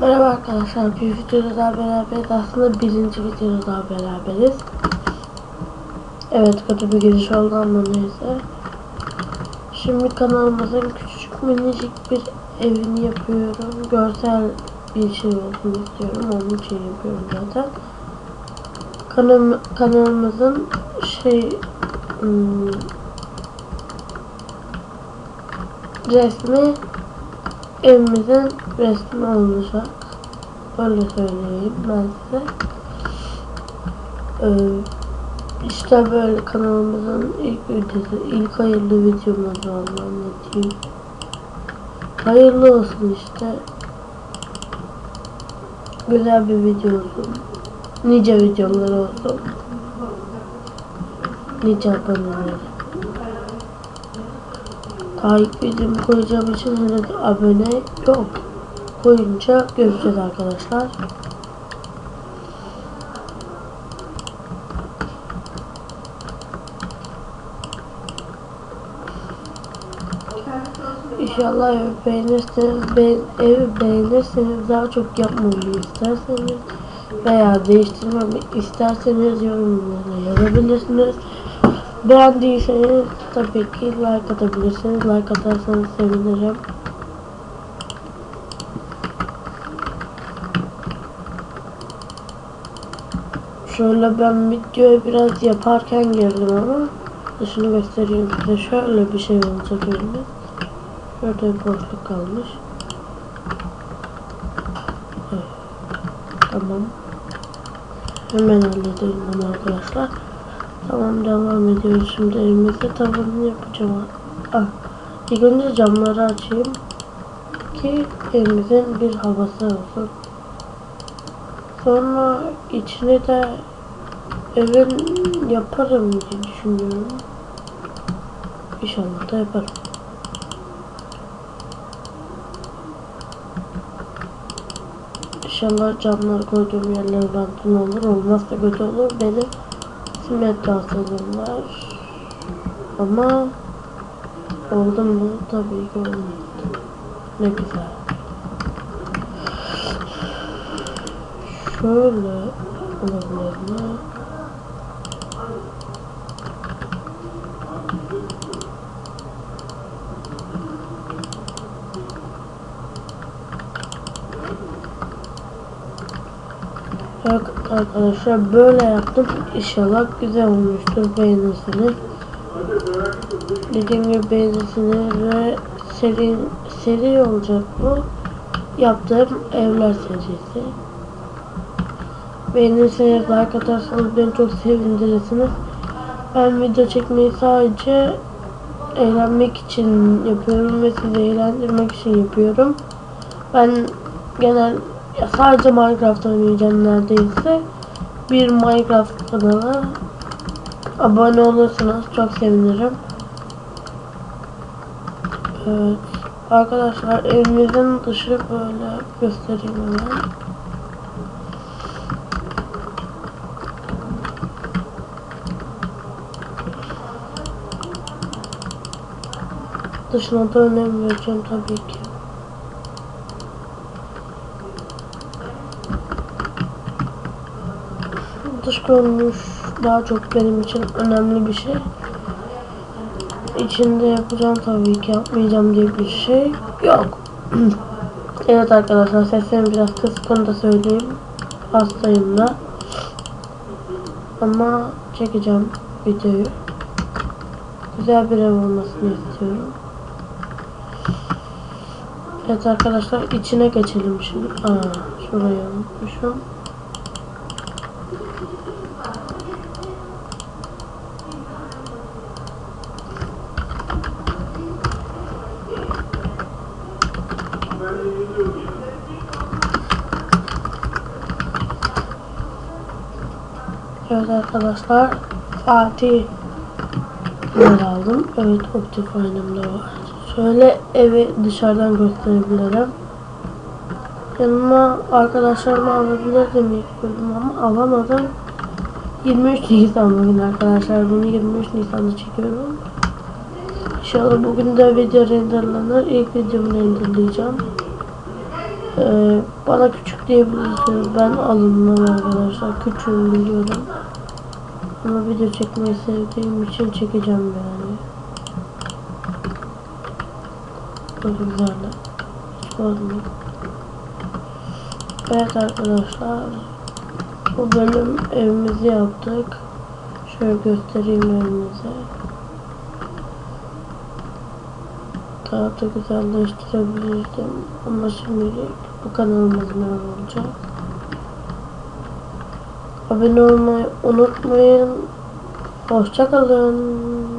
Merhaba arkadaşlar, bir videoda daha beraberiz. Aslında birinci videoda daha beraberiz. Evet, kötü bir giriş oldu ama neyse. Şimdi kanalımızın küçük minicik bir evini yapıyorum. Görsel bir şey olsun istiyorum. Onun için yapıyorum zaten. Kanal, kanalımızın şey hmm, resmi evimizin resmi olacak. Öyle söyleyeyim ben size. Ee, işte böyle kanalımızın ilk videosu, ilk hayırlı videomuz oldu anlatayım. Hayırlı olsun işte. Güzel bir video olsun. Nice videolar olsun. Nice aboneler. Takip videomu koyacağım için henüz abone yok. Koyunca göreceğiz arkadaşlar. İnşallah evi beğenirseniz, beğen, evi beğenirseniz daha çok yapmamı isterseniz veya değiştirmemi isterseniz yorumlara yazabilirsiniz. Beğendiyseniz tabii ki like atabilirsiniz. Like atarsanız sevinirim. Şöyle ben videoyu biraz yaparken girdim ama dışını göstereyim size. Şöyle bir şey olacak önümde. Şurada bir boşluk kalmış. Tamam. Hemen halledelim bunu arkadaşlar. Tamam devam ediyoruz. Şimdi elimizde tavanını yapacağım. Ah, ilk önce camları açayım. Ki evimizin bir havası olsun. Sonra içine de evin yaparım diye düşünüyorum. İnşallah da yaparım. İnşallah camları koyduğum yerler bantın olur. Olmazsa kötü olur. Benim simet hastalığım var. Ama oldu mu? Tabii ki olmadı. Ne güzel. Şöyle olabilir mi? Yok arkadaşlar böyle yaptım. İnşallah güzel olmuştur. Beğenirsiniz. Dediğim gibi beğenirsiniz ve seri, seri olacak bu. Yaptığım evler serisi. Beğenirseniz like atarsanız beni çok sevindirirsiniz. Ben video çekmeyi sadece eğlenmek için yapıyorum ve sizi eğlendirmek için yapıyorum. Ben genel sadece Minecraft oynayacağım neredeyse. Bir Minecraft kanalı. Abone olursanız çok sevinirim. Evet. Arkadaşlar evimizin dışı böyle göstereyim hemen. Dışına da önem vereceğim tabii ki. Dış görünüş daha çok benim için önemli bir şey. İçinde yapacağım tabii ki yapmayacağım diye bir şey yok. evet arkadaşlar seslerim biraz kısık onu da söyleyeyim. Hastayım da. Ama çekeceğim videoyu. Güzel bir ev olmasını istiyorum. Evet arkadaşlar içine geçelim şimdi. Aa, şurayı unutmuşum. Evet arkadaşlar Fatih yer aldım. Evet Optifine'ımda var. Şöyle evi dışarıdan gösterebilirim. Yanıma arkadaşlarımı alabilirdim ilk bölüm ama alamadım. 23 Nisan bugün arkadaşlar. Bunu 23 Nisan'da çekiyorum. İnşallah bugün de video renderlanır. İlk videomu renderleyeceğim. Ee, bana küçük diyebilirsiniz. Ben alınmam arkadaşlar. Küçüğüm biliyorum. Ama video çekmeyi sevdiğim için çekeceğim yani. Güzel. Hiç bozmayayım. Evet arkadaşlar. Bu bölüm evimizi yaptık. Şöyle göstereyim evimizi. Daha da güzelleştirebilirdim. Ama şimdilik bu kanalımız merhaba olacak. Abone olmayı unutmayın. Hoşçakalın.